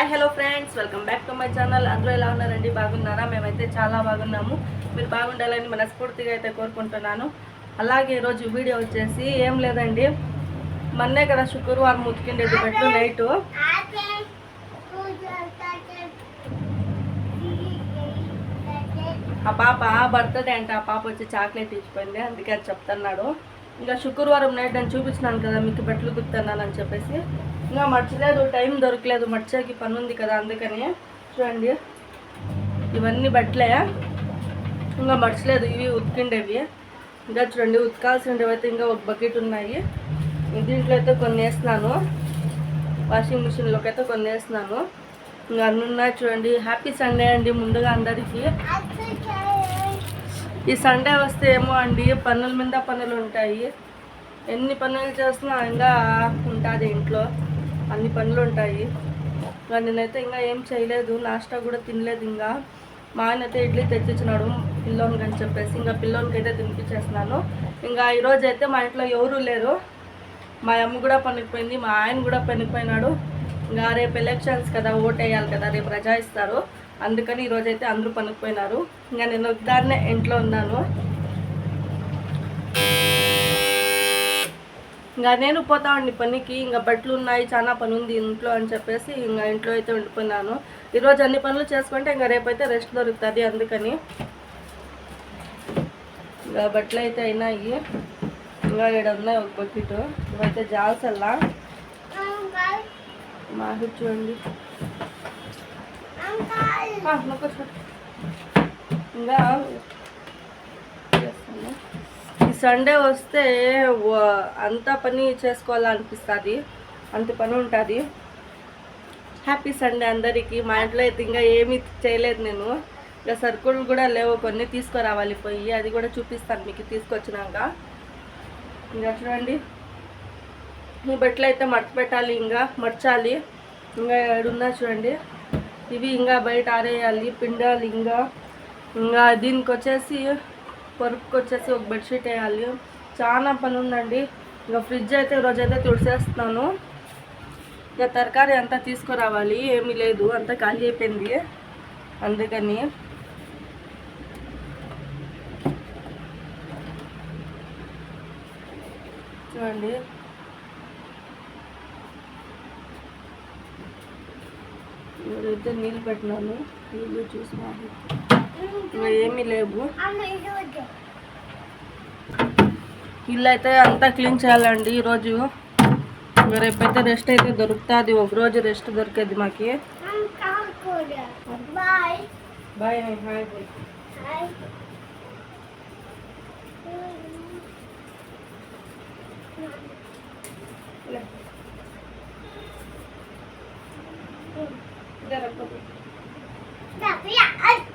Hi hello friends. Welcome back to my channel. అందరూ ఎలా ఉన్నారండి? బాగున్నారా? మేమైతే చాలా బాగున్నాము. మీరు బాగుండాలని మనస్ఫూర్తిగా అయితే కోరుకుంటున్నాను. అలాగే ఈరోజు వీడియో వచ్చేసి ఏం లేదండి. మొన్నే కదా శుక్రవారం ఉతికిండేది పెట్టు నైటు. ఆ పాప బర్త్డే అంటే. ఆ పాప వచ్చి చాక్లెట్ ఇచ్చిపోయింది. అందుకే అది చెప్తున్నాడు. ఇంకా శుక్రవారం నైట్ నేను చూపించినాను కదా మీకు బట్టలు గుర్తున్నాను అని చెప్పేసి. ఇంకా మర్చలేదు టైం దొరకలేదు మర్చేకి పని ఉంది కదా అందుకని. చూడండి ఇవన్నీ బట్టలే. ఇంకా మర్చలేదు ఇవి ఉతికిండేవి. ఇంకా చూడండి ఉతకాల్సినవి అయితే ఇంకా ఒక బకెట్ ఉన్నాయి. దీంట్లో అయితే కొన్ని వేస్తున్నాను. వాషింగ్ మిషన్లోకి అయితే కొన్ని వేస్తున్నాను. ఇంకా అన్నీ ఉన్నాయి చూడండి. హ్యాపీ సండే అండి ముందుగా అందరికీ. ఈ సండే వస్తే ఏమో అండి పనుల మీద పనులు ఉంటాయి. ఎన్ని పనులు చేసినా ఇంకా ఉంటుంది ఇంట్లో. అన్ని పనులు ఉంటాయి. ఇంకా నేనైతే ఇంకా ఏం చేయలేదు. నాస్టా కూడా తినలేదు ఇంకా. మా ఆయన అయితే ఇడ్లీ తెచ్చిచ్చినాడు పిల్లోనికి అని చెప్పేసి. ఇంకా పిల్లోనికి అయితే తినిపించేస్తున్నాను. ఇంకా ఈరోజు అయితే మా ఇంట్లో ఎవరు లేరు. మా అమ్మ కూడా పనికిపోయింది మా ఆయన కూడా పనికిపోయినాడు. ఇంకా రేపు ఎలక్షన్స్ కదా ఓట్ వేయాలి కదా రేపు రజా ఇస్తారు. అందుకని ఈరోజు అయితే అందరూ పనికిపోయినారు. ఇంకా నేను ఒకదాన్నే ఇంట్లో ఉన్నాను. ఇంకా నేను పోతా ఉండి పనికి ఇంకా బట్టలు ఉన్నాయి చాలా పని ఉంది ఇంట్లో అని చెప్పేసి ఇంకా ఇంట్లో అయితే ఉండిపోయినాను. ఈరోజు అన్ని పనులు చేసుకుంటే ఇంకా రేపైతే రెస్ట్ దొరుకుతుంది అందుకని. ఇంకా బట్టలు అయితే అయినాయి. ఇంకా ఇక్కడ ఉన్నాయి ఒక బకెట్. ఇవైతే జాల్సల్లా మాకు చూడండి. ఇంకా సండే వస్తే అంత అంతా పని చేసుకోవాలనిపిస్తుంది. అంత పని ఉంటుంది. హ్యాపీ సండే అందరికీ. మా ఇంట్లో అయితే ఇంకా ఏమీ చేయలేదు నేను. ఇంకా సరుకులు కూడా లేవు. కొన్ని తీసుకురావాలి పోయి. అది కూడా చూపిస్తాను మీకు తీసుకొచ్చినాక. ఇంకా చూడండి. ఈ బట్టలు అయితే మడత పెట్టాలి ఇంకా మర్చాలి ఇంకా ఏడున్నా చూడండి. ఇవి ఇంకా బయట ఆరేయాలి పిండాలి ఇంకా ఇంకా దీనికి వచ్చేసి పరుపుకి వచ్చేసి ఒక బెడ్షీట్ వేయాలి. చాలా పని ఉందండి ఇంకా ఫ్రిడ్జ్ అయితే రోజైతే తుడిసేస్తున్నాను. ఇంకా తరకారీ అంతా తీసుకురావాలి. ఏమీ లేదు. అంతా ఖాళీ అయిపోయింది. అందుకని చూడండి. ఇక్కడైతే నీళ్ళు పెట్టినాను. నీళ్ళు చూసి ఏమీ లేవు ఇల్లు అయితే అంతా క్లీన్ చేయాలండి ఈరోజు ఇంకా రేపైతే రెస్ట్ అయితే దొరుకుతుంది ఒక రోజు రెస్ట్ దొరికేది మాకి bye bye hi Tapi ya, tapi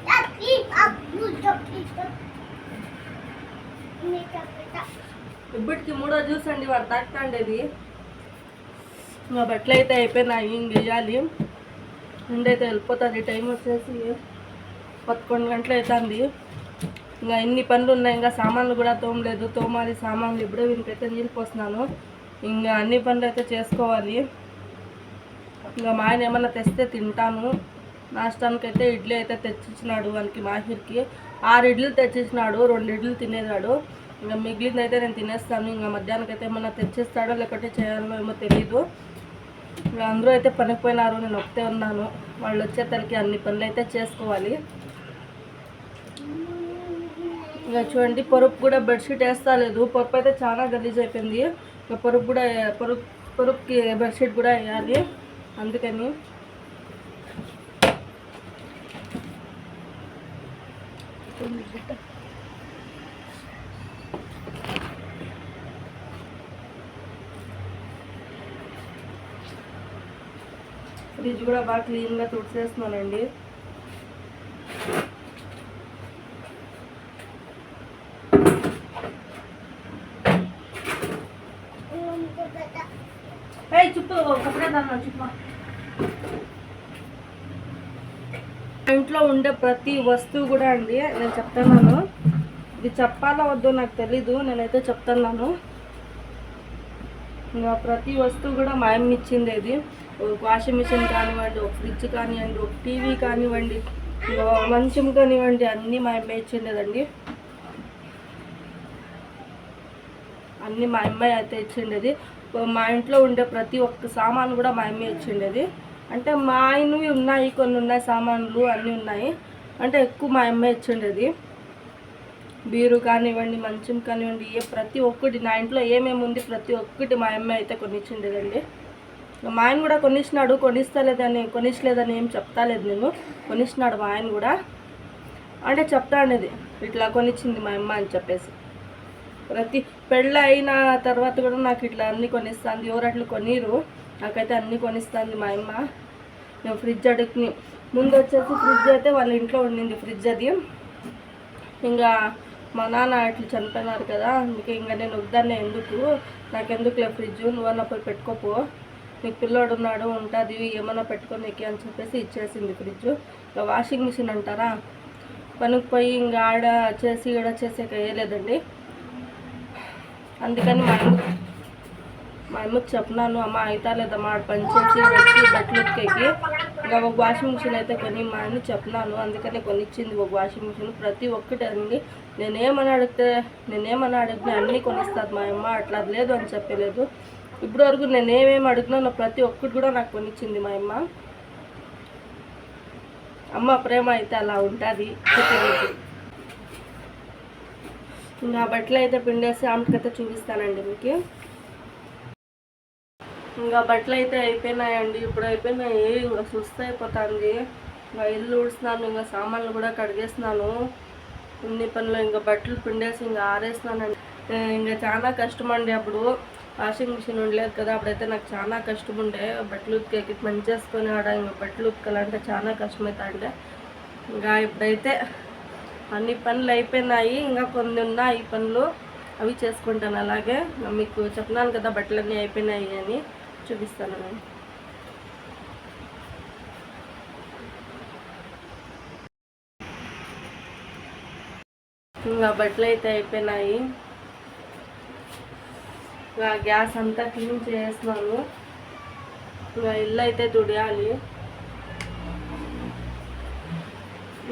ఇప్పటికి మూడో జ్యూస్ అండి వాడు తాకండేది ఇంకా బట్టలు అయితే అయిపోయినాయి ఇంక వేయాలి ఎండైతే వెళ్ళిపోతుంది టైం వచ్చేసి పదకొండు గంటలు అవుతుంది. ఇంకా ఇన్ని పనులు ఉన్నాయి ఇంకా సామాన్లు కూడా తోమలేదు. తోమాలి సామాన్లు ఇప్పుడే వీనికైతే నీళ్ళు పోస్తున్నాను. ఇంకా అన్ని పనులు అయితే చేసుకోవాలి. ఇంకా మా ఆయన ఏమన్నా తెస్తే తింటాను. నాష్టానికి అయితే ఇడ్లీ అయితే తెచ్చిచ్చినాడు వానికి మాహిర్కి. ఆరు ఇడ్లు తెచ్చిచ్చినాడు రెండు ఇడ్లు తినేదాడు. ఇంకా మిగిలింది అయితే నేను తినేస్తాను. ఇంకా మధ్యాహ్నం అయితే ఏమన్నా తెచ్చిస్తాడో లేకపోతే చేయాలో ఏమో తెలియదు ఇంకా అందరూ అయితే పనికి పోయినారు. నేను ఒకటే ఉన్నాను. వాళ్ళు వచ్చేసరికి అన్ని పనులు అయితే చేసుకోవాలి. ఇంకా చూడండి పరుపు కూడా బెడ్షీట్ వేస్తా లేదు. పరుపు అయితే చాలా గలీజ్ అయిపోయింది. ఇంకా పరుపు కూడా పరుపు పరుపుకి బెడ్షీట్ కూడా వేయాలి. అందుకని ఫ్రిడ్జ్ కూడా బాగా క్లీన్గా తుడిచేస్తున్నానండి. చుట్టూ కప్పుడే దాన్ని చుట్టూ ఇంట్లో ఉండే ప్రతి వస్తువు కూడా అండి నేను చెప్తున్నాను. ఇది చెప్పాలో వద్దో నాకు తెలీదు నేనైతే చెప్తున్నాను. ఇంకా ప్రతి వస్తువు కూడా మా అమ్మ ఇచ్చింది ఇది. ఒక వాషింగ్ మిషన్ కానివ్వండి ఒక ఫ్రిడ్జ్ కానివ్వండి ఒక టీవీ కానివ్వండి మంచం కానివ్వండి అన్నీ మా అమ్మాయి ఇచ్చిండేదండి. అన్నీ మా అమ్మాయి అయితే ఇచ్చిండేది. మా ఇంట్లో ఉండే ప్రతి ఒక్క సామాను కూడా మా అమ్మాయి ఇచ్చిండేది. అంటే మా ఆయనవి ఉన్నాయి కొన్ని ఉన్నాయి సామాన్లు అన్నీ ఉన్నాయి. అంటే ఎక్కువ మా అమ్మాయి ఇచ్చిండేది. బీరు కానివ్వండి మంచం కానివ్వండి ఏ ప్రతి ఒక్కటి నా ఇంట్లో ఏమేమి ఉంది ప్రతి ఒక్కటి మా అమ్మ అయితే కొనిచ్చిండేదండి. మా ఆయన కూడా కొనిచ్చినాడు కొనిస్తలేదని కొనిచ్చలేదని ఏం చెప్తాలేదు నేను. కొనిచ్చినాడు మా ఆయన కూడా. అంటే చెప్తా అనేది ఇట్లా కొనిచ్చింది మా అమ్మ అని చెప్పేసి. ప్రతి పెళ్ళి అయిన తర్వాత కూడా నాకు ఇట్లా అన్నీ కొనిస్తుంది ఎవరు అట్లు కొనిరు. నాకైతే అన్నీ కొనిస్తుంది మా అమ్మ. నేను ఫ్రిడ్జ్ అడుగుని ముందు వచ్చేసి ఫ్రిడ్జ్ అయితే వాళ్ళ ఇంట్లో ఉండింది ఫ్రిడ్జ్ అది. ఇంకా మా నాన్న అట్లా చనిపోయినారు కదా అందుకే ఇంకా నేను వద్దాన్నే ఎందుకు? నాకెందుకులే ఫ్రిడ్జ్? నువ్వన్నా పోయి పెట్టుకోపో. నీకు పిల్లోడు ఉన్నాడు ఉంటుంది ఏమన్నా పెట్టుకోనీకి అని చెప్పేసి ఇచ్చేసింది ఫ్రిడ్జ్. ఇంకా వాషింగ్ మిషన్ అంటారా? పనికి పోయి ఇంకా ఆడ చేసి ఈడ చేసాక వేయలేదండి అందుకని మా మా అమ్మకి చెప్పినాను అమ్మ అవుతాలేదమ్మా ఆడ పని చేసి వచ్చి బట్టలు ఉతికేకి. ఇంకా ఒక వాషింగ్ మిషన్ అయితే కొని మా అని చెప్పినాను. అందుకని కొనిచ్చింది ఒక వాషింగ్ మిషన్. ప్రతి ఒక్కటి అండి నేనేమని అడిగితే నేనేమని అడిగినా అన్నీ కొనిస్తుంది మా అమ్మ అట్లా అది లేదు అని చెప్పలేదు. ఇప్పటి వరకు నేనేమేమి అడిగినానో ప్రతి ఒక్కటి కూడా నాకు కొనిచ్చింది మా అమ్మ. అమ్మ ప్రేమ అయితే అలా ఉంటుంది. ఇంకా బట్టలు అయితే పిండేసి ఆమెకైతే చూపిస్తానండి మీకు. ఇంకా బట్టలు అయితే అయిపోయినాయండి. ఇప్పుడు అయిపోయినాయి. ఇంకా సుస్థ అయిపోతుంది. ఇంకా ఇల్లు ఊడుస్తున్నాను. ఇంకా సామాన్లు కూడా కడిగేస్తున్నాను. ఇన్ని పనులు ఇంకా బట్టలు పిండేసి ఇంకా ఆరేస్తున్నానండి. ఇంకా చాలా కష్టం అండి అప్పుడు. వాషింగ్ మిషన్ ఉండలేదు కదా. అప్పుడైతే నాకు చాలా కష్టం ఉండే బట్టలు ఉతికేకి పని చేసుకొని ఆడ ఇంకా బట్టలు ఉతకాలంటే చాలా కష్టమవుతాండే ఇంకా ఇప్పుడైతే అన్ని పనులు అయిపోయినాయి. ఇంకా కొన్ని ఉన్నాయి పనులు. అవి చేసుకుంటాను. అలాగే మీకు చెప్పినాను కదా బట్టలన్నీ అయిపోయినాయి అని. చూపిస్తాను నేను ఇంకా బట్టలు అయితే అయిపోయినాయి. ఇంకా గ్యాస్ అంతా క్లీన్ చేస్తున్నాను. ఇంకా ఇల్లు అయితే తుడియాలి.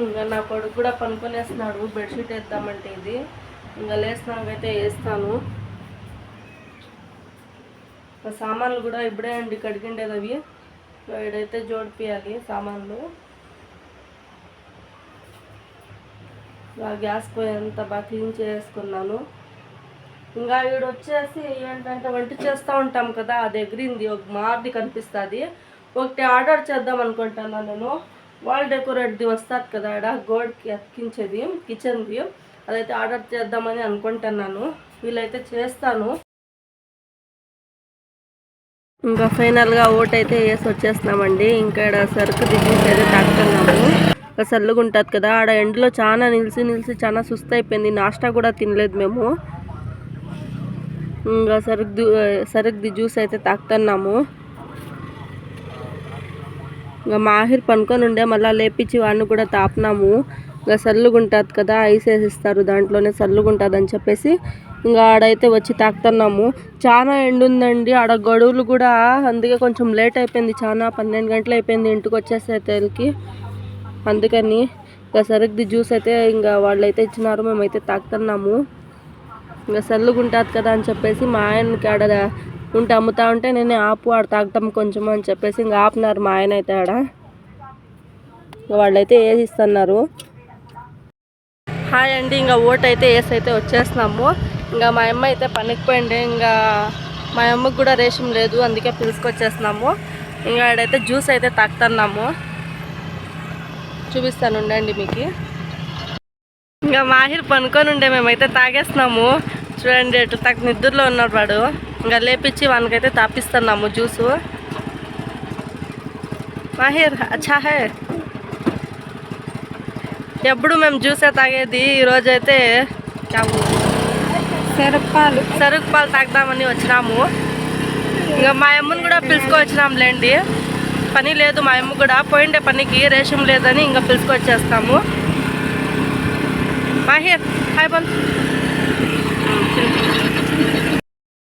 ఇంకా నా కొడుకు కూడా పనుకొనేస్తున్నాడు. బెడ్షీట్ వేద్దామంటే ఇది. ఇంకా లేసినాకైతే వేస్తాను. సామాన్లు కూడా ఇప్పుడే అండి కడిగిండేది అవి. ఇడైతే జోడిపియాలి సామాన్లు. గ్యాస్ పోయి అంతా బాగా క్లీన్ చేసుకున్నాను ఇంకా ఈడ వచ్చేసి ఏంటంటే వంట చేస్తూ ఉంటాం కదా అది ఎగిరింది ఒక మాది కనిపిస్తుంది. ఒకటి ఆర్డర్ చేద్దాం అనుకుంటున్నాను నేను. వాల్ డెకరేట్ది వస్తుంది కదా ఆడ గోడ్కి అతికించేది కిచెన్ది. అదైతే ఆర్డర్ చేద్దామని అనుకుంటున్నాను. వీళ్ళైతే చేస్తాను. ఇంకా ఫైనల్గా ఓట్ అయితే వేసి వచ్చేస్తున్నామండి. ఇంకా ఇక్కడ సరుకు దిగేసి అయితే తాకుతున్నాము ఇంకా చల్లగా ఉంటుంది కదా ఆడ ఎండలో చాలా నిలిచి నిలిచి చాలా సుస్థ అయిపోయింది. నాష్టా కూడా తినలేదు మేము. ఇంకా సరుకు సరుకుది జ్యూస్ అయితే తాకుతున్నాము ఇంకా మాహిర్ పనుకొని ఉండే మళ్ళీ లేపించి వాడిని కూడా తాపినాము. ఇంకా చల్లుగా ఉంటుంది కదా ఐస్ వేసిస్తారు దాంట్లోనే చల్లుగా అని చెప్పేసి ఇంకా ఆడైతే వచ్చి తాకుతున్నాము. చాలా ఎండు ఉందండి ఆడ గడువులు కూడా అందుకే కొంచెం లేట్ అయిపోయింది. చాలా పన్నెండు గంటలు అయిపోయింది ఇంటికి వచ్చేసేతలకి. అందుకని ఇంకా సరిగ్ది జ్యూస్ అయితే ఇంకా వాళ్ళు అయితే ఇచ్చినారు. మేమైతే తాగుతున్నాము ఇంకా చల్లుగా ఉంటుంది కదా అని చెప్పేసి మా ఆయనకి ఆడ ఉంటే అమ్ముతా ఉంటే నేనే ఆపు ఆడ తాగుతాం కొంచెం అని చెప్పేసి ఇంకా ఆపినారు మా ఆయన అయితే ఆడ వాళ్ళైతే వేసి ఇస్తున్నారు. హాయ్ అండి. ఇంకా ఓట్ అయితే వేసి అయితే వచ్చేస్తున్నాము ఇంకా మా అమ్మ అయితే పనికిపోయిండే ఇంకా మా అమ్మకి కూడా రేషం లేదు అందుకే పిలుచుకొచ్చేస్తున్నాము. ఇంకా ఆడైతే జ్యూస్ అయితే తాగుతున్నాము. చూపిస్తాను ఉండండి మీకు. ఇంకా మాహిర్ పనుకొని ఉండే మేమైతే తాగేస్తున్నాము. చూడండి ఎట్లా తగ్గ నిద్రలో ఉన్నాడు వాడు. ఇంకా లేపించి వానికైతే తాపిస్తున్నాము జ్యూసు. మాహిర్ అచ్చా హే. ఎప్పుడు మేము జ్యూసే తాగేది ఈరోజైతే అయితే సరుకు పాలు పాలు తాగుదామని వచ్చినాము. ఇంకా మా అమ్మని కూడా పిలుచుకొచ్చినాంలేండి పని లేదు మా అమ్మ కూడా. పోయిండే పనికి రేషం లేదని ఇంకా పిలుచుకొచ్చేస్తాము. మాహిర్ హాయ్ బల్.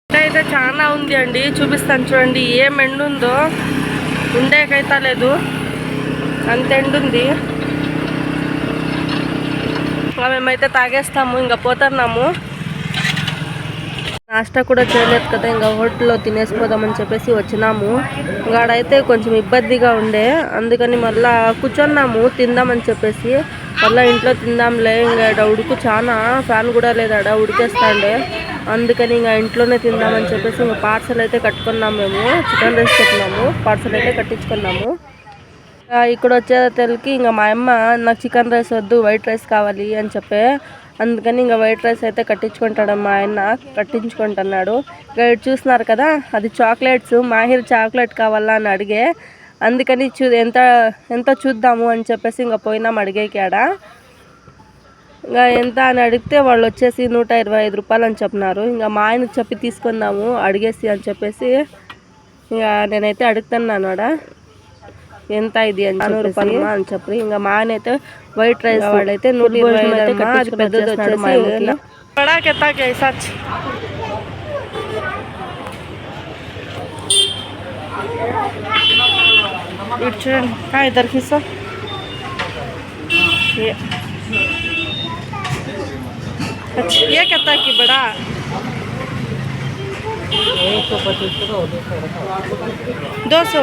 అయితే చాలా ఉంది అండి. చూపిస్తాను చూడండి. ఏం ఎండుందో ఉండేకైతే లేదు. అంత ఎండుంది మేమైతే తాగేస్తాము. ఇంకా పోతున్నాము. నాష్టా కూడా చేయలేదు కదా ఇంకా హోటల్లో తినేసిపోదామని చెప్పేసి వచ్చినాము. ఇంకాడైతే కొంచెం ఇబ్బందిగా ఉండే. అందుకని మళ్ళా కూర్చున్నాము తిందామని చెప్పేసి. మళ్ళీ ఇంట్లో తిందాంలే ఇంకా ఉడుకు చాలా ఫ్యాన్ కూడా లేదు ఆడ ఉడికేస్తాండే. అందుకని ఇంకా ఇంట్లోనే తిందామని చెప్పేసి ఇంకా పార్సల్ అయితే కట్టుకున్నాము మేము. చికెన్ రైస్ పెట్టినాము పార్సల్ అయితే కట్టించుకున్నాము. ఇక్కడ వచ్చేసరికి ఇంకా మా అమ్మ నాకు చికెన్ రైస్ వద్దు వైట్ రైస్ కావాలి అని చెప్పే అందుకని ఇంకా వైట్ రైస్ అయితే కట్టించుకుంటాడు మా ఆయన. కట్టించుకుంటున్నాడు. ఇక్కడ ఇటు చూస్తున్నారు కదా అది చాక్లెట్స్ మాహిర్ చాక్లెట్ కావాలా అని అడిగే. అందుకని చూ ఎంత ఎంత చూద్దాము అని చెప్పేసి ఇంకా పోయినాం అడిగేకాడ ఇంకా ఎంత అని అడిగితే వాళ్ళు వచ్చేసి నూట ఇరవై ఐదు రూపాయలు అని చెప్పినారు. ఇంకా మా ఆయనకు చెప్పి తీసుకుందాము అడిగేసి అని చెప్పేసి ఇంకా నేనైతే అడుగుతున్నాను ఆడ. ఎంత ఇది అని నూరు రూపాయలు అని చెప్పి ఇంకా మా ఆయన అయితే వైట్ రైస్ వాడైతే నూట ఇరవై ఐదు అయితే అది పెద్దది వచ్చేసి बड़ा कितना के सच ఇటు చూడండి हाँ इधर खींचो ये अच्छा ये कितना की बड़ा दो सौ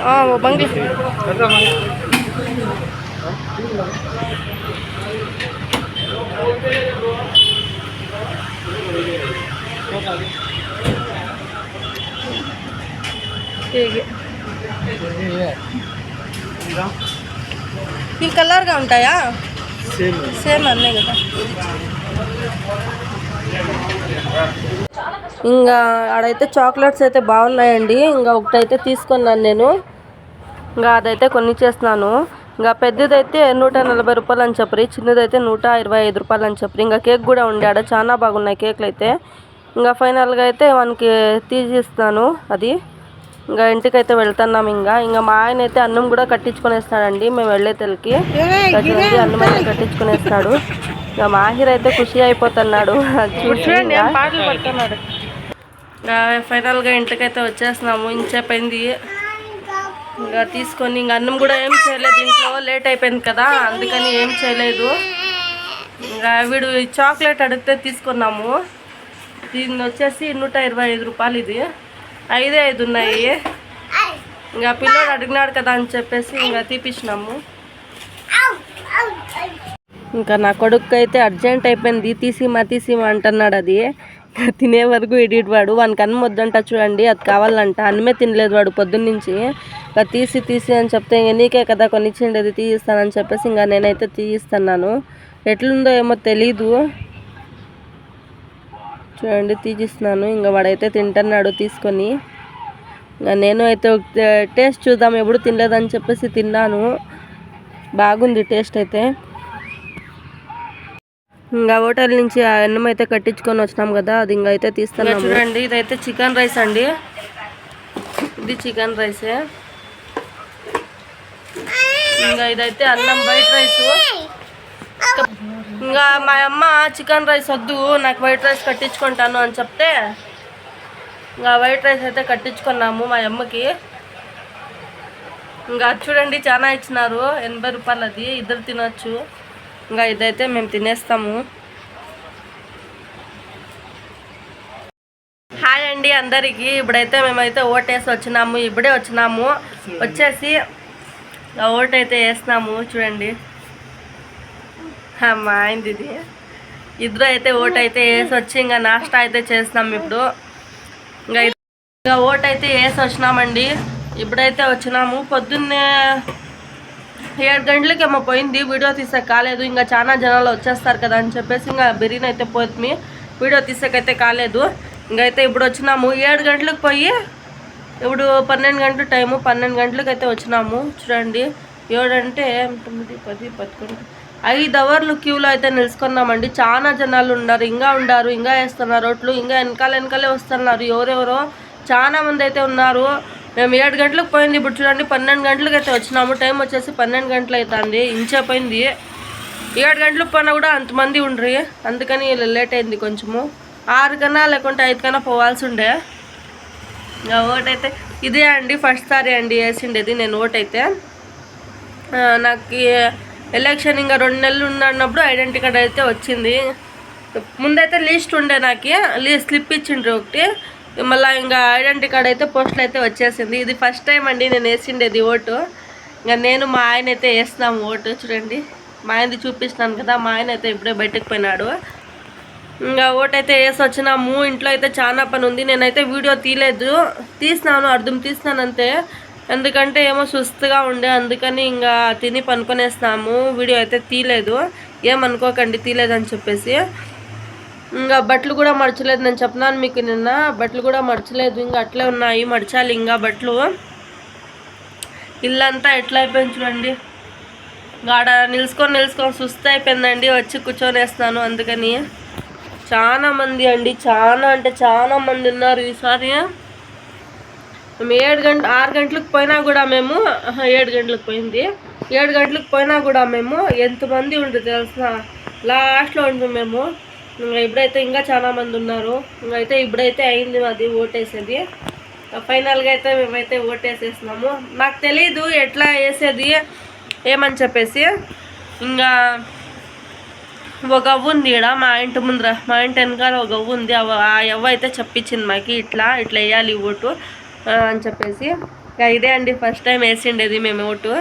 Ah, oh, mau panggil. Ini color ga unta ya? Same. ఇంకా ఆడైతే చాక్లెట్స్ అయితే బాగున్నాయండి. ఇంకా ఒకటైతే తీసుకున్నాను నేను. ఇంకా అదైతే కొన్ని చేస్తున్నాను ఇంకా పెద్దదైతే నూట నలభై రూపాయలు అని చెప్పి చిన్నదైతే నూట ఇరవై ఐదు రూపాయలు అని చెప్పి ఇంకా కేక్ కూడా ఉండే ఆడ. చాలా బాగున్నాయి కేక్లు అయితే. ఇంకా ఫైనల్గా అయితే మనకి తీసిస్తాను అది. ఇంకా ఇంటికైతే వెళ్తున్నాం ఇంకా. ఇంకా మా ఆయన అయితే అన్నం కూడా కట్టించుకొనేస్తాడండి. మేము వెళ్ళే తెలకి. అన్నం అయితే కట్టించుకునేస్తాడు. ఇంకా మాహిర్ అయితే ఖుషి అయిపోతున్నాడు. చూడండి పాటలు పడుతున్నాడు? ఇంకా ఫైనల్గా ఇంటికైతే వచ్చేస్తున్నాము ఇంచేపు అయింది ఇంకా తీసుకొని ఇంకా అన్నం కూడా ఏం చేయలేదు ఇంట్లో లేట్ అయిపోయింది కదా అందుకని ఏం చేయలేదు. ఇంకా వీడు చాక్లెట్ అడిగితే తీసుకున్నాము. దీన్ని వచ్చేసి నూట ఇరవై ఐదు రూపాయలు ఇది. ఐదే ఐదు ఉన్నాయి. ఇంకా పిల్లోడు అడిగినాడు కదా అని చెప్పేసి ఇంకా తీపిచ్చినాము. ఇంకా నా కొడుకు అయితే అర్జెంట్ అయిపోయింది. తీసిమా తీసిమా అంటున్నాడు అది. తినే వరకు ఎడిట్ వాడు. వానికి అన్నం వద్దంట చూడండి అది కావాలంట. అన్నమే తినలేదు వాడు పొద్దున్నుంచి. ఇంకా తీసి తీసి అని చెప్తే ఇంకా నీకే కదా కొనిచ్చిండేది తీయిస్తానని చెప్పేసి ఇంకా నేనైతే తీయిస్తున్నాను. ఎట్లుందో ఏమో తెలీదు. చూడండి తీసిస్తున్నాను ఇంకా వాడైతే తింటున్నాడు తీసుకొని. ఇంకా నేను అయితే టేస్ట్ చూద్దాం. ఎప్పుడు తినలేదని చెప్పేసి తిన్నాను. బాగుంది టేస్ట్ అయితే. ఇంకా హోటల్ నుంచి ఆ అన్నం అయితే కట్టించుకొని వచ్చినాం కదా అది ఇంకా అయితే తీస్తాను చూడండి ఇదైతే చికెన్ రైస్ అండి. ఇది చికెన్ రైసే. ఇంకా ఇదైతే అన్నం వైట్ రైస్. ఇంకా మా అమ్మ చికెన్ రైస్ వద్దు నాకు వైట్ రైస్ కట్టించుకుంటాను అని చెప్తే ఇంకా వైట్ రైస్ అయితే కట్టించుకున్నాము మా అమ్మకి. ఇంకా అది చూడండి చాలా ఇచ్చినారు. ఎనభై రూపాయలు అది ఇద్దరు తినొచ్చు. ఇంకా ఇదైతే మేము తినేస్తాము. హాయ్ అండి అందరికీ. ఇప్పుడైతే మేమైతే ఓటేసి వచ్చినాము. ఇప్పుడే వచ్చినాము. వచ్చేసి ఆ ఓటు అయితే వేసినాము. చూడండి. మా అయింది ఇది? ఇద్దరు అయితే ఓటు అయితే వేసి వచ్చి ఇంకా నాస్టా అయితే చేస్తున్నాం ఇప్పుడు. ఇంకా ఇంకా ఓటు అయితే వేసి వచ్చినామండి. ఇప్పుడైతే వచ్చినాము. పొద్దున్నే ఏడు గంటలకేమో పోయింది. వీడియో తీసే కాలేదు. ఇంకా చాలా జనాలు వచ్చేస్తారు కదా అని చెప్పేసి ఇంకా బిర్యానీ అయితే పోతుంది. వీడియో తీసేకైతే కాలేదు. ఇంకైతే ఇప్పుడు వచ్చినాము. ఏడు గంటలకు పోయి ఇప్పుడు పన్నెండు గంటల టైము. పన్నెండు గంటలకు అయితే వచ్చినాము. చూడండి. ఏడంటే తొమ్మిది పది పదకొండు ఐదు అవర్లు క్యూలో అయితే నిలుచుకున్నామండి. చాలా జనాలు ఉన్నారు. ఇంకా ఉండారు. ఇంకా వేస్తున్నారు. రోడ్లు ఇంకా వెనకాల వెనకాలే వస్తున్నారు. ఎవరెవరో? చాలా మంది అయితే ఉన్నారు. మేము ఏడు గంటలకు పోయింది. ఇప్పుడు చూడండి పన్నెండు గంటలకు అయితే వచ్చినాము. టైం వచ్చేసి పన్నెండు గంటలు అవుతుంది. ఇంచే పోయింది. ఏడు గంటలకు పోయినా కూడా అంతమంది ఉండ్రి. అందుకని లేట్ అయింది కొంచెము. ఆరు కన్నా లేకుంటే ఐదు కన్నా పోవాల్సి ఉండే. ఓటైతే ఇదే అండి ఫస్ట్ సారి అండి వేసిండేది నేను ఓటైతే. నాకు ఎలక్షన్ ఇంకా రెండు నెలలు ఉన్నప్పుడు ఐడెంటిటీ కార్డ్ అయితే వచ్చింది. ముందైతే లిస్ట్ ఉండే నాకు. లీ స్లిప్ ఇచ్చిండ్రు ఒకటి. మళ్ళీ ఇంకా ఐడెంటిటీ కార్డ్ అయితే పోస్టులు అయితే వచ్చేసింది. ఇది ఫస్ట్ టైం అండి నేను వేసిండేది ఓటు. ఇంకా నేను మా ఆయన అయితే వేస్తున్నాము ఓటు చూడండి. మా ఆయనది చూపిస్తున్నాను కదా మా ఆయన అయితే ఇప్పుడే బయటకు పోయినాడు. ఇంకా అయితే వేసి వచ్చినాము. ఇంట్లో అయితే చాలా పని ఉంది. నేనైతే వీడియో తీయలేదు. తీసినాను అర్థం తీసినాను అంతే. ఎందుకంటే ఏమో సుస్తుగా ఉండే అందుకని ఇంకా తిని పనుకొనేసినాము. వీడియో అయితే తీయలేదు. ఏమనుకోకండి తీయలేదని చెప్పేసి. ఇంకా బట్టలు కూడా మడచలేదు నేను చెప్పినాను మీకు నిన్న. బట్టలు కూడా మడచలేదు ఇంకా అట్లే ఉన్నాయి మడచాలి ఇంకా బట్టలు. ఇల్లంతా ఎట్లా అయిపోయింది చూడండి. గాడ నిలుచుకొని నిలుచుకొని సుస్థ అయిపోయిందండి వచ్చి కూర్చొనేస్తాను అందుకని. చాలా మంది అండి చాలా అంటే చాలా మంది ఉన్నారు ఈసారి. మేము ఏడు గంట ఆరు గంటలకు పోయినా కూడా మేము ఏడు గంటలకు పోయింది. ఏడు గంటలకు పోయినా కూడా మేము ఎంతమంది ఉండదు తెలిసిన లాస్ట్లో ఉండి మేము. ఇప్పుడైతే ఇంకా చాలా మంది ఉన్నారు. అయితే ఇప్పుడైతే అయింది అది ఓటేసేది. ఫైనల్గా అయితే మేమైతే ఓటేసేసినాము. నాకు తెలీదు ఎట్లా వేసేది ఏమని చెప్పేసి. ఇంకా ఒక అవ్వ ఉంది ఈడ మా ఇంటి ముందర మా ఇంటి వెనకాల ఒక అవ్వ ఉంది. అవ్వ ఆ అవ్వ అయితే చెప్పించింది మాకు ఇట్లా ఇట్లా వేయాలి ఓటు అని చెప్పేసి. ఇదే అండి ఫస్ట్ టైం వేసిండేది మేము ఓటు.